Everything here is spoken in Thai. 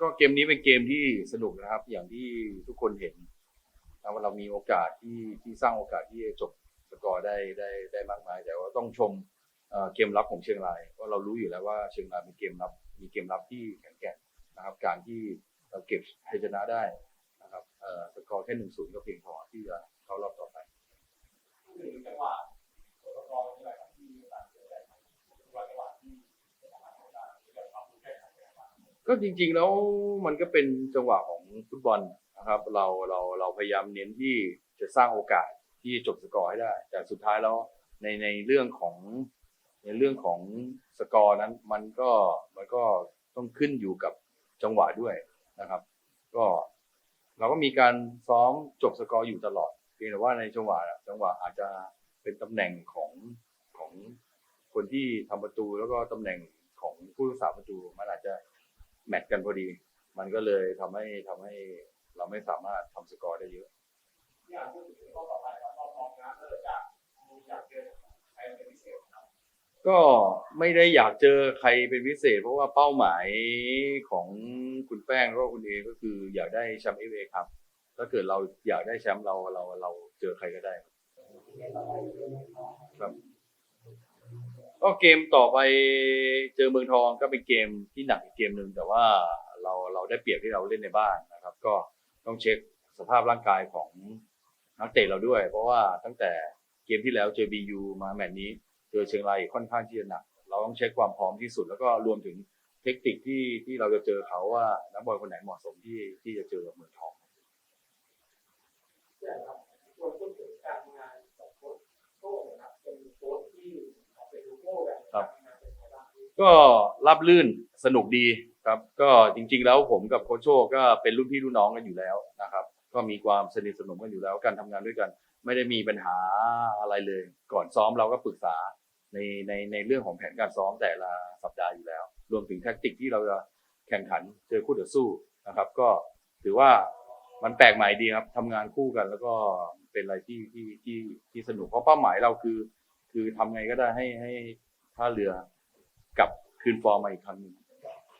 ก็เกมนี้เป็นเกมที่สนุกนะครับ อย่างที่ทุกคนเห็นนะว่าเรามีโอกาสที่ที่สร้างโอกาสที่จะจบสกอร์ได้ได้ได้มากมาย แต่ว่าต้องชมเกมรับของเชียงรายเพราะเรารู้อยู่แล้วว่าเชียงรายมีเกมรับ มีเกมรับที่แข็งแกร่งนะครับ การที่เราเก็บชัยชนะได้นะครับสกอร์แค่หนึ่งศูนย์ก็เพียงพอที่จะเข้ารอบต่อไป ก็จริง ๆ แล้วมันก็เป็นจังหวะของฟุตบอลนะครับ เราเราเราพยายามเน้นที่จะสร้างโอกาสที่จะจบสกอร์ให้ได้ แต่สุดท้ายแล้วในในเรื่องของในเรื่องของสกอร์นั้นมันก็มันก็ต้องขึ้นอยู่กับจังหวะด้วยนะครับ ก็เราก็มีการซ้อมจบสกอร์อยู่ตลอดเพียงแต่ว่าในจังหวะจังหวะอาจจะเป็นตำแหน่งของของคนที่ทำประตูแล้วก็ตำแหน่งของผู้รักษาประตูมันอาจจะ แมทกันพอดี มันก็เลยทำให้ทำให้เราไม่สามารถทำสกอร์ได้เยอะอ่านพูดถึงรอบต่อไปครับรอบรองนะเลิศจากอยากเจอใครเป็นพิเศษครับก็ไม่ได้อยากเจอใครเป็นพิเศษ เพราะว่าเป้าหมายของคุณแป้งแล้วคุณเอก็คืออยากได้แชมป์เอฟเอครับถ้าเกิดเราอยากได้แชมป์เราเราเราเจอใครก็ได้ครับ ก็เกมต่อไปเจอเมืองทองก็เป็นเกมที่หนักอีกเกมหนึ่งแต่ว่าเราเราได้เปรียบที่เราเล่นในบ้านนะครับ ก็ต้องเช็คสภาพร่างกายของนักเตะเราด้วย เพราะว่าตั้งแต่เกมที่แล้วเจอบียูมาแมตช์นี้เจอเชียงรายค่อนข้างที่จะหนัก เราต้องเช็คความพร้อมที่สุด แล้วก็รวมถึงเทคนิคที่ที่เราจะเจอเขาว่านักบอลคนไหนเหมาะสมที่ที่จะเจอกับเมืองทอง ใช่ครับควรพูดถึงการทำงานของโค้ชโต้นะครับเป็นโค้ชที่เป็นลูกโม่แบบการทำงานเป็นไงบ้าง ก็รับลื่นสนุกดีครับ ก็จริง ๆ แล้วผมกับโคชโชก็เป็นรุ่นพี่รุ่นน้องกันอยู่แล้วนะครับ ก็มีความสนิทสนมกันอยู่แล้วการทำงานด้วยกัน ไม่ได้มีปัญหาอะไรเลย ก่อนซ้อมเราก็ปรึกษาในในในเรื่องของแผนการซ้อมแต่ละสัปดาห์อยู่แล้ว รวมถึงแทคติกที่เราจะแข่งขันเจอคู่ต่อสู้นะครับ ก็ถือว่ามันแปลกใหม่ดีครับทำงานคู่กัน แล้วก็เป็นอะไรที่ที่ที่ที่สนุกเพราะเป้าหมายเราคือ คือทำไงก็ได้ให้ให้ท่าเรือ กลับคืนฟอร์มมาอีกครั้งหนึ่ง